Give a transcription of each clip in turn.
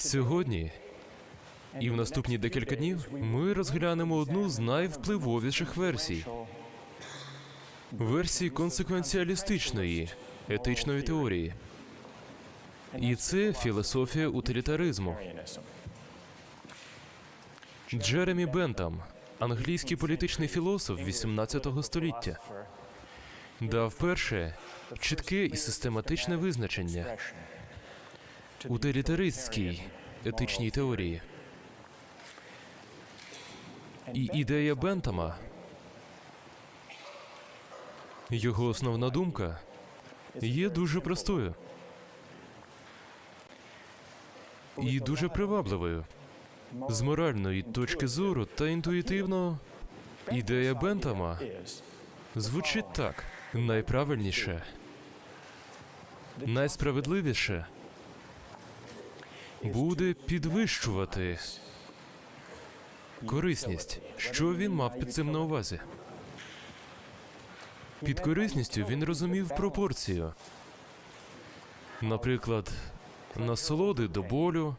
Сьогодні і в наступні декілька днів ми розглянемо одну з найвпливовіших версій версії консеквенціалістичної етичної теорії. І це філософія утилітаризму. Джеремі Бентам, англійський політичний філософ 18 століття, дав перше чітке і систематичне визначення утилітаристській етичній теорії. І ідея Бентама, його основна думка є дуже простою. І дуже привабливою. З моральної точки зору та інтуїтивно ідея Бентама звучить так: найправильніше, найсправедливіше буде підвищувати корисність. Що він мав під цим на увазі? Під корисністю він розумів пропорцію. Наприклад, насолоди до болю,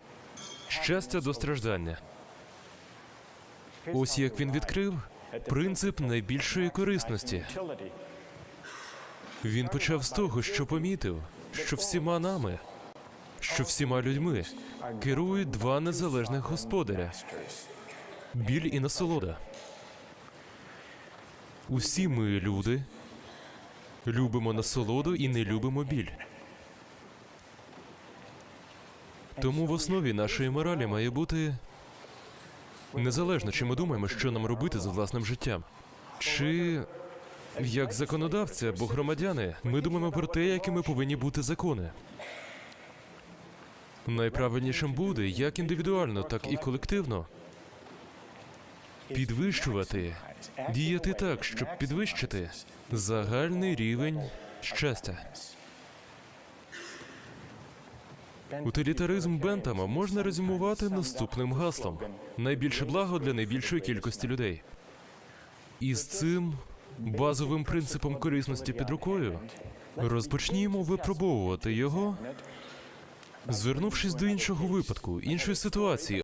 щастя до страждання. Ось як він відкрив принцип найбільшої корисності. Він почав з того, що помітив, що всіма нами, що всіма людьми керують два незалежних господаря біль і насолода. Усі ми люди любимо насолоду і не любимо біль. Тому в основі нашої моралі має бути незалежно, чи ми думаємо, що нам робити з власним життям. Чи як законодавці або громадяни, ми думаємо про те, якими повинні бути закони. Найправильнішим буде як індивідуально, так і колективно підвищувати, діяти так, щоб підвищити загальний рівень щастя. Утилітаризм Бентама можна резюмувати наступним гаслом: найбільше благо для найбільшої кількості людей. І з цим базовим принципом корисності під рукою розпочнімо випробовувати його, звернувшись до іншого випадку, іншої ситуації,